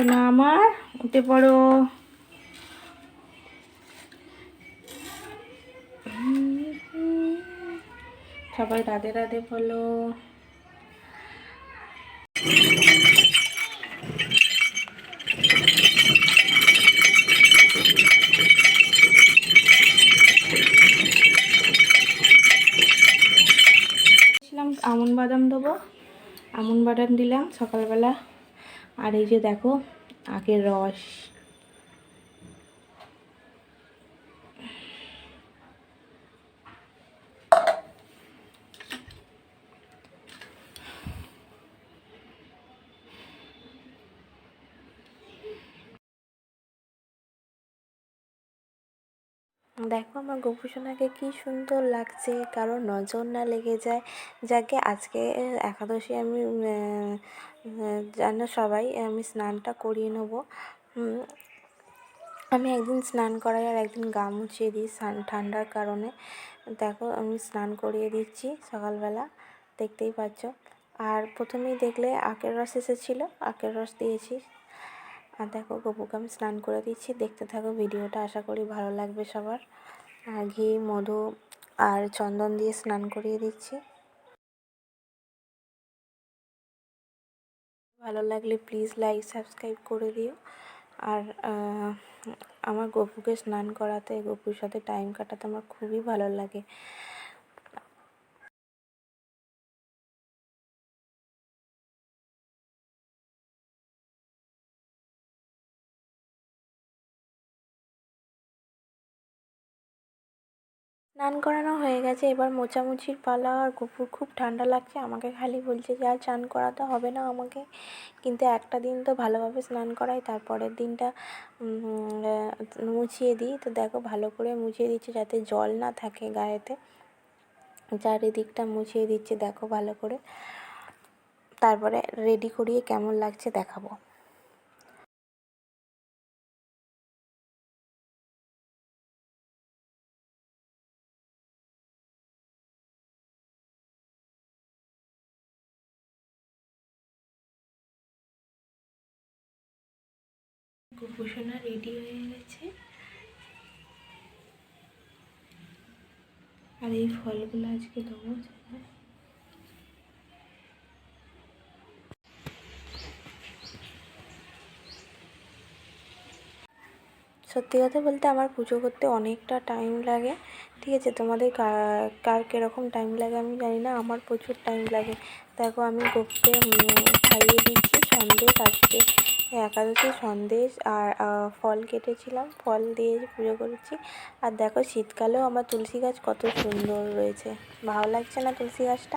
সোনা আমার, উঠে পড়ো। সবাই রাধে রাধে বলো। আমন বাদাম দেবো। আমন বাদাম দিলাম সকালবেলা। আর এই যে দেখো আখের রস। দেখো আমার গোপুসোনাকে কি সুন্দর লাগছে কারও নজর না লেগে যায়। যাকে আজকে একাদশী আমি জানো সবাই, আমি স্নানটা করিয়ে নেব। আমি একদিন স্নান করাই আর একদিন গা মুছিয়ে দিই ঠান্ডার কারণে। দেখো আমি স্নান করিয়ে দিচ্ছি সকালবেলা, দেখতেই পাচ্ছ। আর প্রথমেই দেখলে আখের রস এসেছিল, আখের রস দিয়েছি। আর দেখো গপুকে আমি স্নান করে দিচ্ছি। দেখতে থাকো ভিডিওটা, আশা করি ভালো লাগবে সবার। আর ঘি, মধু আর চন্দন দিয়ে স্নান করিয়ে দিচ্ছি। ভালো লাগলে প্লিজ লাইক সাবস্ক্রাইব করে দিও। আর আমার গপুকে স্নান করাতে, গপুর সাথে টাইম কাটাতে আমার খুবই ভালো লাগে। স্নান করানো হয়ে গেছে। এবার মোছামুছির পালা আর গপুর খুব ঠান্ডা লাগছে। আমাকে খালি বলছে যে, আর চান করাতে হবে না আমাকে। কিন্তু একটা দিন তো ভালোভাবে স্নান করাই, তারপরের দিনটা মুছিয়ে দিই। তো দেখো, ভালো করে মুছিয়ে দিচ্ছে যাতে জল না থাকে গায়েতে। চারিদিকটা মুছিয়ে দিচ্ছে, দেখো ভালো করে। তারপরে রেডি করিয়ে কেমন লাগছে দেখাবো। গোপুসোনা রেডি হয়ে গেছে। আর এই ফলগুলো আজকে দেবো সত্যি কথা বলতে আমার পুজো করতে অনেকটা টাইম লাগে। ঠিক আছে, তোমাদের কার কীরকম টাইম লাগে আমি জানি না, আমার প্রচুর টাইম লাগে। দেখো, আমি গোপকে খাইয়ে দিচ্ছি সন্দেশ আজকে একাদশী সন্দেশ আর ফল কেটেছিলাম। ফল দিয়ে পুজো করেছি। আর দেখো শীতকালেও আমার তুলসী গাছ কত সুন্দর রয়েছে। ভালো লাগছে না তুলসী গাছটা?